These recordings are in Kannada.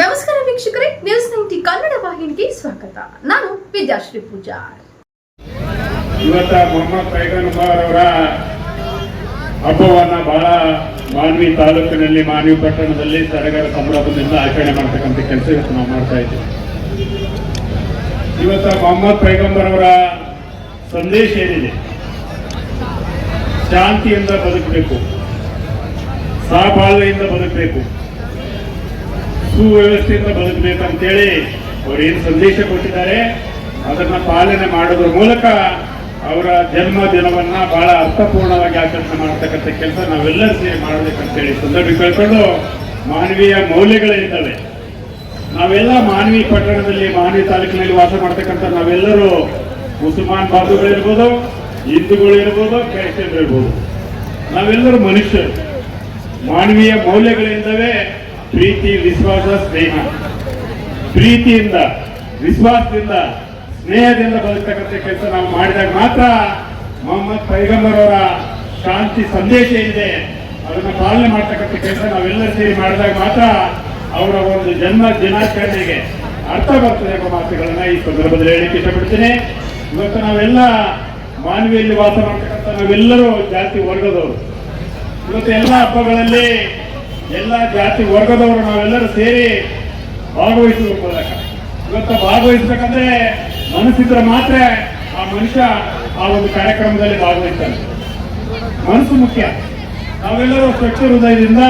ನಮಸ್ಕಾರ ವೀಕ್ಷಕರೇ, ನ್ಯೂಸ್ ನೈಂಟಿ ಕನ್ನಡ ವಾಹಿನಿಗೆ ಸ್ವಾಗತ. ನಾನು ವಿದ್ಯಾಶ್ರೀ ಪೂಜಾ ಇವತ್ತ ಮೊಹಮ್ಮದ್ ಪೈಗಂಬರ್ ಅವರ ಹಬ್ಬವನ್ನ ಬಹಳ ಮಾನ್ವಿ ತಾಲೂಕಿನಲ್ಲಿ, ಮಾನ್ವಿ ಪಟ್ಟಣದಲ್ಲಿ ಸಡಗರ ಸಂಭ್ರಮದಿಂದ ಆಚರಣೆ ಮಾಡ್ತಕ್ಕಂಥ ಕೆಲಸ ಇವತ್ತು ನಾವು ಮಾಡ್ತಾ ಇದ್ದೀವಿ. ಇವತ್ತ ಮೊಹಮ್ಮದ್ ಪೈಗಂಬರ್ ಅವರ ಸಂದೇಶ ಏನಿದೆ? ಶಾಂತಿಯಿಂದ ಬದುಕಬೇಕು. ಸಹಬಾಳ್ವೆಯಿಂದ ಬದುಕಬೇಕು. ಸುವ್ಯವಸ್ಥೆಯಿಂದ ಬದುಕಬೇಕಂತೇಳಿ ಏನು ಸಂದೇಶ ಕೊಟ್ಟಿದ್ದಾರೆ, ಅದನ್ನು ಪಾಲನೆ ಮಾಡೋದ್ರ ಮೂಲಕ ಅವರ ಜನ್ಮ ದಿನವನ್ನ ಬಹಳ ಅರ್ಥಪೂರ್ಣವಾಗಿ ಆಚರಣೆ ಮಾಡ್ತಕ್ಕಂಥ ಕೆಲಸ ನಾವೆಲ್ಲರೂ ಸೇರಿ ಮಾಡಬೇಕಂತೇಳಿ ಸಂದರ್ಭ ಕೇಳ್ಕೊಂಡು ಮಾನವೀಯ ಮೌಲ್ಯಗಳಿದ್ದಾವೆ ನಾವೆಲ್ಲ ಮಾನವಿ ಪಟ್ಟಣದಲ್ಲಿ ಮಾನವಿ ತಾಲೂಕಿನಲ್ಲಿ ವಾಸ ಮಾಡ್ತಕ್ಕಂಥ ನಾವೆಲ್ಲರೂ ಮುಸಲ್ಮಾನ್ ಬಾಂಧವಗಳಿರ್ಬೋದು ಹಿಂದೂಗಳಿರ್ಬೋದು ಕ್ರೈಸ್ತರು ಇರ್ಬೋದು ನಾವೆಲ್ಲರೂ ಮನುಷ್ಯರು. ಮಾನವೀಯ ಮೌಲ್ಯಗಳಿಂದವೇ ಪ್ರೀತಿ, ವಿಶ್ವಾಸ, ಸ್ನೇಹ. ಪ್ರೀತಿಯಿಂದ, ವಿಶ್ವಾಸದಿಂದ, ಸ್ನೇಹದಿಂದ ಬದುಕ್ತಕ್ಕಂಥ ಕೆಲಸ ನಾವು ಮಾಡಿದಾಗ ಮಾತ್ರ ಮೊಹಮ್ಮದ್ ಪೈಗಂಬರ್ ಅವರ ಶಾಂತಿ ಸಂದೇಶ ಏನಿದೆ, ಅದನ್ನು ಪಾಲನೆ ಮಾಡ್ತಕ್ಕಂಥ ಕೆಲಸ ನಾವೆಲ್ಲರೂ ಸೇರಿ ಮಾಡಿದಾಗ ಮಾತ್ರ ಅವರ ಒಂದು ಜನ್ಮ ದಿನಾಚರಣೆಗೆ ಅರ್ಥ ಬರ್ತದೆ ಎಂಬ ಮಾತುಗಳನ್ನ ಈ ಸಂದರ್ಭದಲ್ಲಿ ಹೇಳಲಿಕ್ಕೆ ಇಷ್ಟಪಡ್ತೀನಿ. ಇವತ್ತು ನಾವೆಲ್ಲ ಮಾನವಿಯಲ್ಲಿ ವಾಸ ಮಾಡ್ತಕ್ಕಂಥ ನಾವೆಲ್ಲರೂ ಜಾತಿ ವರ್ಗದವರು. ಇವತ್ತು ಎಲ್ಲ ಹಬ್ಬಗಳಲ್ಲಿ ಎಲ್ಲ ಜಾತಿ ವರ್ಗದವರು ನಾವೆಲ್ಲರೂ ಸೇರಿ ಭಾಗವಹಿಸಬೇಕು ಮೂಲಕ ಇವತ್ತು ಭಾಗವಹಿಸ್ಬೇಕಂದ್ರೆ ಮನಸ್ಸಿದ್ರೆ ಮಾತ್ರ ಆ ಮನುಷ್ಯ ಆ ಒಂದು ಕಾರ್ಯಕ್ರಮದಲ್ಲಿ ಭಾಗವಹಿಸ್ತಾನೆ. ಮನಸ್ಸು ಮುಖ್ಯ. ನಾವೆಲ್ಲರೂ ಸ್ವಚ್ಛ ಹೃದಯದಿಂದ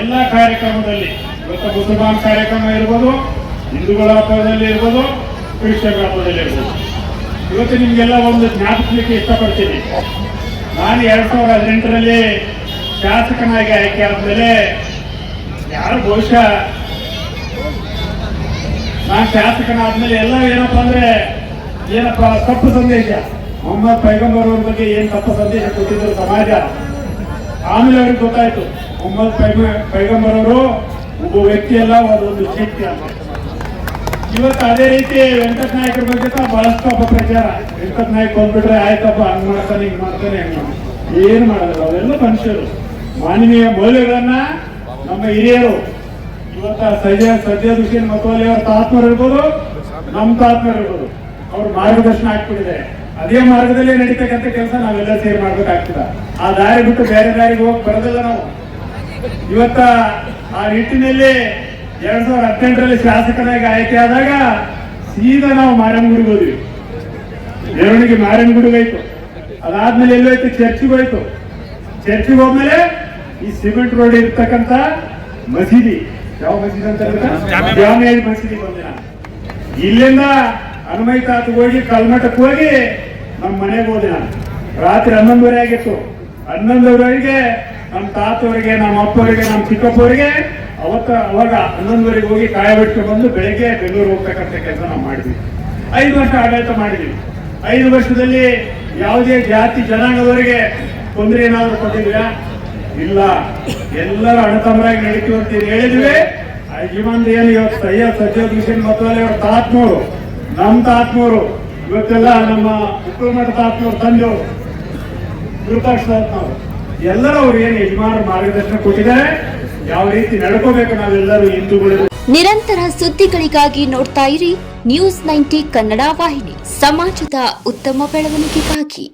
ಎಲ್ಲ ಕಾರ್ಯಕ್ರಮದಲ್ಲಿ, ಇವತ್ತು ಮುಸಲ್ಮಾನ್ ಕಾರ್ಯಕ್ರಮ ಇರ್ಬೋದು, ಹಿಂದೂಗಳ ಹಬ್ಬದಲ್ಲಿ ಇರ್ಬೋದು ಕ್ರಿಶ್ಚಿಯನ್ ಹಬ್ಬದಲ್ಲಿ ಇರ್ಬೋದು. ಇವತ್ತು ನಿಮಗೆಲ್ಲ ಒಂದು ಜ್ಞಾಪಿಸ್ಲಿಕ್ಕೆ ಇಷ್ಟಪಡ್ತೀನಿ. ನಾನು ಎರಡು ಸಾವಿರದ ಹದಿನೆಂಟರಲ್ಲಿ ಶಾಸಕನಾಗಿ ಆಯ್ಕೆ ಆದ್ಮೇಲೆ ಯಾರು ಬಹುಶಃ ನಾನು ಶಾಸಕನಾದ್ಮೇಲೆ ಎಲ್ಲ ಏನಪ್ಪಾ ಅಂದ್ರೆ ಏನಪ್ಪ, ತಪ್ಪು ಸಂದೇಶ. ಮೊಹಮ್ಮದ್ ಪೈಗಂಬರ್ ಅವ್ರ ಬಗ್ಗೆ ಏನ್ ತಪ್ಪು ಸಂದೇಶ ಕೊಟ್ಟಿದ್ರು ಸಮಾಜ? ಆಮೇಲೆ ಅವ್ರಿಗೆ ಗೊತ್ತಾಯ್ತು. ಮೊಹಮ್ಮದ್ ಪೈಗ ಪೈಗಂಬರ್ ಅವರು ಒಬ್ಬ ವ್ಯಕ್ತಿ ಅಲ್ಲ ಅದೊಂದು ಶಕ್ತಿ ಅಲ್ಲ. ಇವತ್ತು ಅದೇ ರೀತಿ ವೆಂಕಟ ನಾಯಕರ ಬಗ್ಗೆ ಬಹಳಷ್ಟು ಅಪಪ್ರಚಾರ ವೆಂಕಟ ನಾಯಕ್ ಹೋಗ್ಬಿಟ್ರೆ ಆಯ್ತಪ್ಪ, ಹಂಗ್ ಮಾಡ್ತಾನೆ, ಹಿಂಗ್ ಮಾಡ್ತಾನೆ, ಹೆಂಗ್ ಏನ್ ಮಾಡಲ್ಲ, ಅವೆಲ್ಲ ಮನುಷ್ಯರು. ಮಾನವೀಯ ಮೌಲ್ಯಗಳನ್ನ ನಮ್ಮ ಹಿರಿಯರು ಇವತ್ತ ಸದ್ಯ ಸಜ್ಜ ದೃಷ್ಟಿಯ ಮಕ್ಕಳಲ್ಲಿ ಅವರ ಇರ್ಬೋದು ನಮ್ಮ ತಾತ್ಮರು ಇರ್ಬೋದು ಅವ್ರ ಮಾರ್ಗದರ್ಶನ ಆಗ್ಬಿಟ್ಟಿದೆ. ಅದೇ ಮಾರ್ಗದಲ್ಲಿ ನಡೀತಕ್ಕಂಥ ಕೆಲಸ ನಾವೆಲ್ಲ ಸೇರಿ ಮಾಡ್ಬೇಕಾಗ್ತದ. ಆ ದಾರಿ ಬಿಟ್ಟು ಬೇರೆ ದಾರಿಗೆ ಹೋಗಿ ಬರೋದಿಲ್ಲ ನಾವು. ಇವತ್ತ ಆ ನಿಟ್ಟಿನಲ್ಲಿ ಎರಡ್ ಸಾವಿರದ ಹದಿನೆಂಟರಲ್ಲಿ ಶಾಸಕನಾಗಿ ಆಯ್ಕೆ ಆದಾಗ ಸೀದಾ ನಾವು ಮಾರಮ್ಮಗುಡಿಗೆ ಹೋದ್ವಿ. ಮೆರವಣಿಗೆ ಮಾರಮ್ಮಗುಡಿಗೆ ಹೋಯ್ತು. ಅದಾದ್ಮೇಲೆ ಎಲ್ಲೋಯ್ತು? ಚರ್ಚಿಗೆ ಹೋಯ್ತು. ಚರ್ಚಿಗೆ ಹೋದ್ಮೇಲೆ ಈ ಸಿಮೆಂಟ್ ರೋಡ್ ಇರ್ತಕ್ಕಂತ ಮಸೀದಿ. ಯಾವ ಮಸೀದಿ ಅಂತ? ಜಾಮಿಯಾ ಮಸೀದಿ. ಬಂದಿನ ಇಲ್ಲಿಂದ ಹನುಮೈ ತಾತ ಹೋಗಿ ಕಲ್ಮಠಕ್ಕೆ ಹೋಗಿ ನಮ್ಮ ಮನೆಗೆ ಹೋದಿನ ರಾತ್ರಿ ಹನ್ನೊಂದುವರೆ ಆಗಿತ್ತು. ಹನ್ನೊಂದುವರೆಗೆ ನಮ್ಮ ತಾತವರಿಗೆ ನಮ್ಮ ಅಪ್ಪವರಿಗೆ ನಮ್ಮ ಚಿಕ್ಕಪ್ಪವರಿಗೆ ಅವತ್ತ ಅವಾಗ ಹನ್ನೊಂದುವರೆಗೆ ಹೋಗಿ ಕಾಯ ಬಿಟ್ಟು ಬಂದು ಬೆಳಗ್ಗೆ ಬೆಂಗಳೂರು ಹೋಗ್ತಕ್ಕಂಥ ಕೆಲಸ ನಾವು ಮಾಡಿದ್ವಿ. ಐದು ವರ್ಷ ಆಡಳಿತ ಮಾಡಿದ್ವಿ. ಐದು ವರ್ಷದಲ್ಲಿ ಯಾವುದೇ ಜಾತಿ ಜನಾಂಗದವರಿಗೆ ತೊಂದರೆ ಏನಾದರೂ ಕೊಟ್ಟಿದ್ಯಾ ಇಲ್ಲ. ಎಲ್ಲರೂ ಅಣ್ಣತಮ್ಮರಾಗಿ ನಡೀತೀವಿ ಅಂತ ಹೇಳಿದ್ವಿ. ಯಜಮಾನ್ರಿ ಏನು ಇವತ್ತು ಸೈಯದ್ ಸಜ್ಜದ್ ಕೃಷ್ಣ ಮತ್ತೆ ಅವ್ರ ತಾತ್ಮೂರು ನಮ್ಮ ತಾತ್ಮೂರು, ಇವತ್ತೆಲ್ಲ ನಮ್ಮ ಉಪ್ಪುಮಠ ತಾತ್ಮೂರು ತಂದೆಯವರು ವಿರೂಪಾಕ್ಷ ತಾತ್ಮೂರು ಎಲ್ಲರೂ ಅವ್ರು ಏನು ಯಜಮಾನರು ಮಾರ್ಗದರ್ಶನ ಕೊಟ್ಟಿದ್ದಾರೆ, ಯಾವ ರೀತಿ ನಡ್ಕೋಬೇಕು ನಾವೆಲ್ಲರೂ ಹಿಂದೂಗಳು. ನಿರಂತರ ಸುದ್ದಿಗಳಿಗಾಗಿ ನೋಡ್ತಾ ಇರಿ, ನ್ಯೂಸ್ ನೈಂಟಿ ಕನ್ನಡ ವಾಹಿನಿ, ಸಮಾಜದ ಉತ್ತಮ ಬೆಳವಣಿಗೆಗಾಗಿ.